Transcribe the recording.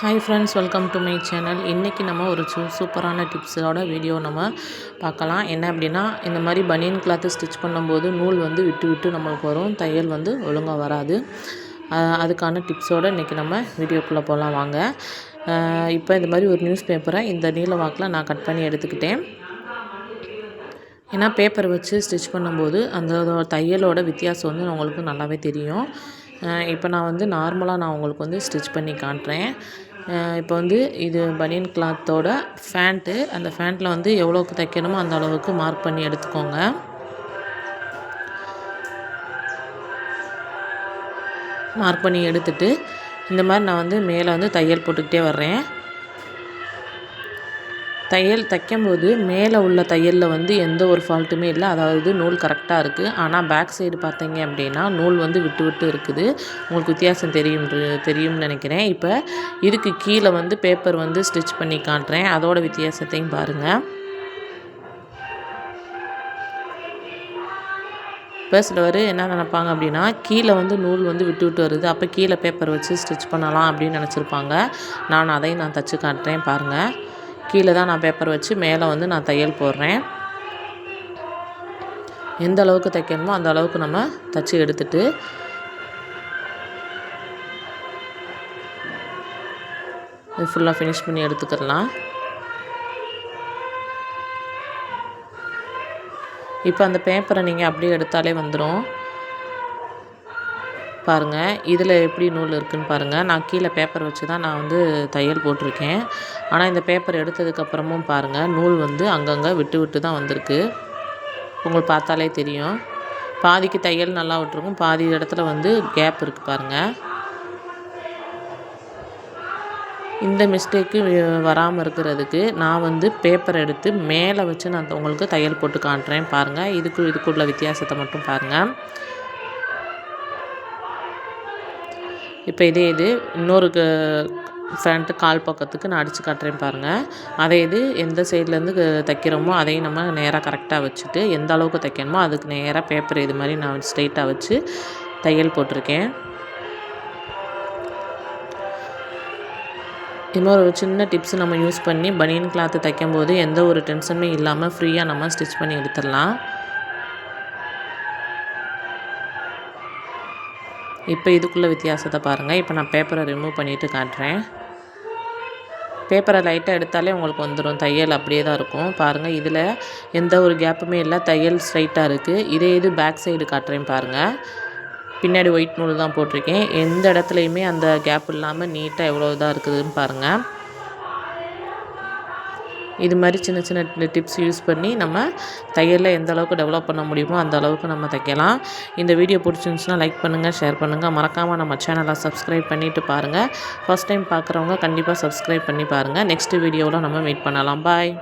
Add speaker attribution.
Speaker 1: Hi friends welcome to my channel இன்றைக்கி நம்ம ஒரு சூ சூப்பரான டிப்ஸோட வீடியோ நம்ம பார்க்கலாம். என்ன அப்படின்னா இந்த மாதிரி பனியன் கிளாத்து ஸ்டிச் பண்ணும்போது நூல் வந்து விட்டு விட்டு நம்மளுக்கு வரும். தையல் வந்து ஒழுங்காக வராது. அதுக்கான டிப்ஸோடு இன்றைக்கி நம்ம வீடியோக்குள்ளே போகலாம் வாங்க. இப்போ இந்த மாதிரி ஒரு நியூஸ் பேப்பரை இந்த நீல வாக்கில் நான் கட் பண்ணி எடுத்துக்கிட்டேன். ஏன்னா பேப்பர் வச்சு ஸ்டிச் பண்ணும்போது அந்த தையலோட வித்தியாசம் வந்து உங்களுக்கு நல்லாவே தெரியும். இப்போ நான் வந்து நார்மலாக நான் உங்களுக்கு வந்து ஸ்டிச் பண்ணி காட்டுறேன் இப்போ வந்து இது பனியன் கிளாத்தோட ஃபேண்ட்டு அந்த ஃபேண்ட்டில் வந்து எவ்வளோக்கு தைக்கணுமோ அந்த அளவுக்கு மார்க் பண்ணி எடுத்துக்கோங்க. மார்க் பண்ணி எடுத்துட்டு இந்த மாதிரி நான் வந்து மேலே வந்து தையல் போட்டுக்கிட்டே வர்றேன். தையல் தைக்கும்போது மேலே உள்ள தையலில் வந்து எந்த ஒரு ஃபால்ட்டுமே இல்லை. அதாவது நூல் கரெக்டாக இருக்குது ஆனால் பேக் சைடு பார்த்தீங்க அப்படின்னா நூல் வந்து விட்டு விட்டு இருக்குது. உங்களுக்கு வித்தியாசம் தெரியும் தெரியும்னு நினைக்கிறேன். இப்போ இதுக்கு கீழே வந்து பேப்பர் வந்து ஸ்டிச் பண்ணி காட்டுறேன். அதோட வித்தியாசத்தையும் பாருங்கள் இப்போ சிலவர் என்ன நினப்பாங்க அப்படின்னா கீழே வந்து நூல் வந்து விட்டு விட்டு வருது. அப்போ கீழே பேப்பர் வச்சு ஸ்டிச் பண்ணலாம் அப்படின்னு நினச்சிருப்பாங்க. நான் அதையும் நான் தச்சு காட்டுறேன் பாருங்கள் கீழே தான் நான் பேப்பர் வச்சு மேலே வந்து நான் தையல் போடுறேன். எந்த அளவுக்கு தைக்கணுமோ அந்த அளவுக்கு நம்ம தைச்சி எடுத்துட்டு இது ஃபுல்லாக ஃபினிஷ் பண்ணி எடுத்துக்கலாம் இப்போ அந்த பேப்பரை நீங்கள் அப்படியே எடுத்தாலே வந்துடும் பாருங்கள் இதில் எப்படி நூல் இருக்குதுன்னு பாருங்கள் நான் கீழே பேப்பர் வச்சு தான் நான் வந்து தையல் போட்டிருக்கேன். ஆனால் இந்த பேப்பர் எடுத்ததுக்கப்புறமும் பாருங்கள் நூல் வந்து அங்கங்கே விட்டு விட்டு தான் வந்திருக்கு. உங்களுக்கு பார்த்தாலே தெரியும். பாதிக்கு தையல் நல்லா விட்டுருக்கும். பாதி இடத்துல வந்து கேப் இருக்குது பாருங்கள் இந்த மிஸ்டேக்கு வராமல் இருக்கிறதுக்கு நான் வந்து பேப்பர் எடுத்து மேலே வச்சு நான் உங்களுக்கு தையல் போட்டு காட்டுறேன் பாருங்கள் இதுக்கு இதுக்குள்ள வித்தியாசத்தை மட்டும் பாருங்கள் இப்போ இதே இது இன்னொரு ஃப்ரண்ட்டு கால் பக்கத்துக்கு நான் அடித்து காட்டுறேன் பாருங்கள் அதே இது எந்த சைட்லேருந்து தைக்கிறோமோ அதையும் நம்ம நேராக கரெக்டாக வச்சுட்டு எந்த அளவுக்கு தைக்கணுமோ அதுக்கு நேராக பேப்பர் இது மாதிரி நான் ஸ்ட்ரெயிட்டாக வச்சு தையல் போட்டிருக்கேன். இன்னொரு சின்ன டிப்ஸ் நம்ம யூஸ் பண்ணி பனியன் கிளாத்து தைக்கும்போது எந்த ஒரு டென்ஷனுமே இல்லாமல் ஃப்ரீயாக நம்ம ஸ்டிச் பண்ணி எடுத்துடலாம். இப்போ இதுக்குள்ளே வித்தியாசத்தை பாருங்கள் இப்போ நான் பேப்பரை ரிமூவ் பண்ணிவிட்டு காட்டுறேன். பேப்பரை லைட்டாக எடுத்தாலே உங்களுக்கு வந்துடும் தையல் அப்படியே தான் இருக்கும். பாருங்கள் இதில் எந்த ஒரு கேப்புமே இல்லை. தையல் ஸ்ட்ரைட்டாக இருக்குது இதே இது பேக் சைடு காட்டுறேன் பாருங்கள் பின்னாடி ஒயிட் நூல் தான் போட்டிருக்கேன். எந்த இடத்துலையுமே அந்த கேப் இல்லாமல் நீட்டாக எவ்வளோ இதாக இருக்குதுன்னு பாருங்கள் இது மாதிரி சின்ன சின்ன டிப்ஸ் யூஸ் பண்ணி நம்ம தையலில் எந்த அளவுக்கு டெவலப் பண்ண முடியுமோ அந்த அளவுக்கு நம்ம தைக்கலாம். இந்த வீடியோ பிடிச்சிருந்துச்சுன்னா லைக் பண்ணுங்கள் ஷேர் பண்ணுங்கள் மறக்காமல் நம்ம சேனலை சப்ஸ்கிரைப் பண்ணிவிட்டு பாருங்கள் ஃபஸ்ட் டைம் பார்க்குறவங்க கண்டிப்பாக சப்ஸ்கிரைப் பண்ணி பாருங்கள் நெக்ஸ்ட் வீடியோவில் நம்ம மீட் பண்ணலாம். பாய்